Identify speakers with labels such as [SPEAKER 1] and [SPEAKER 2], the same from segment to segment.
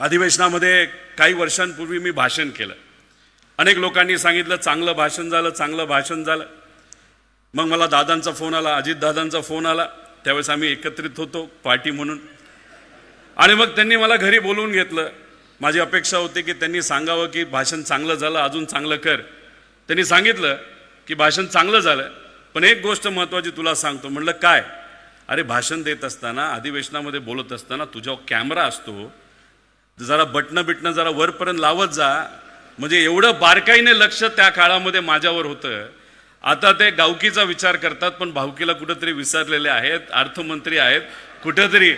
[SPEAKER 1] अधिवेशनामध्ये काही वर्षांपूर्वी मी भाषण केलं. अनेक लोकांनी सांगितलं चांगलं भाषण झालं चांगलं भाषण झालं. मग मला दादांचा फोन आला अजितदादांचा फोन आला. त्यावेळेस आम्ही एकत्रित होतो पार्टी म्हणून. आणि मग त्यांनी मला घरी बोलवून घेतलं. माझी अपेक्षा होती की त्यांनी सांगावं की भाषण चांगलं झालं अजून चांगलं कर. त्यांनी सांगितलं की भाषण चांगलं झालं पण एक गोष्ट महत्त्वाची तुला सांगतो. म्हणलं काय? अरे भाषण देत असताना अधिवेशनामध्ये बोलत असताना तुझ्यावर कॅमेरा असतो जरा बटणं बिटणं जरा वरपर्यंत लावत जा. म्हणजे एवढं बारकाईने लक्ष त्या काळामध्ये माझ्यावर होतं. आता ते गावकीचा विचार करतात पण भावकीला कुठंतरी विसरलेले आहेत अर्थमंत्री आहेत. कुठंतरी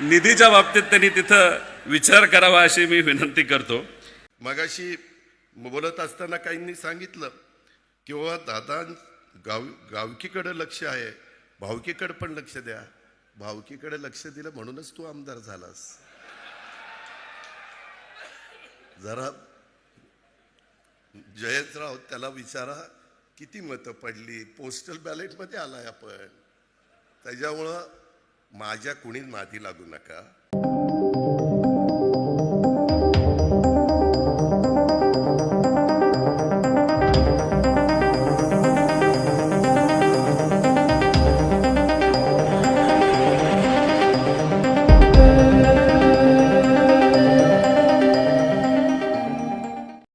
[SPEAKER 1] निधीच्या बाबतीत त्यांनी तिथं विचार करावा अशी मी विनंती करतो.
[SPEAKER 2] मगाशी बोलत असताना काहींनी सांगितलं की बाबा दादा गाव गावकीकडं लक्ष आहे. भावकीकडं पण लक्ष द्या. भावकीकडे लक्ष दिलं म्हणूनच तू आमदार झालास. जरा जयंतराव त्याला विचारा किती मतं पडली? पोस्टल बॅलेटमध्ये आलाय आपण. त्याच्यामुळं माझ्या कुणीच माती लागू नका.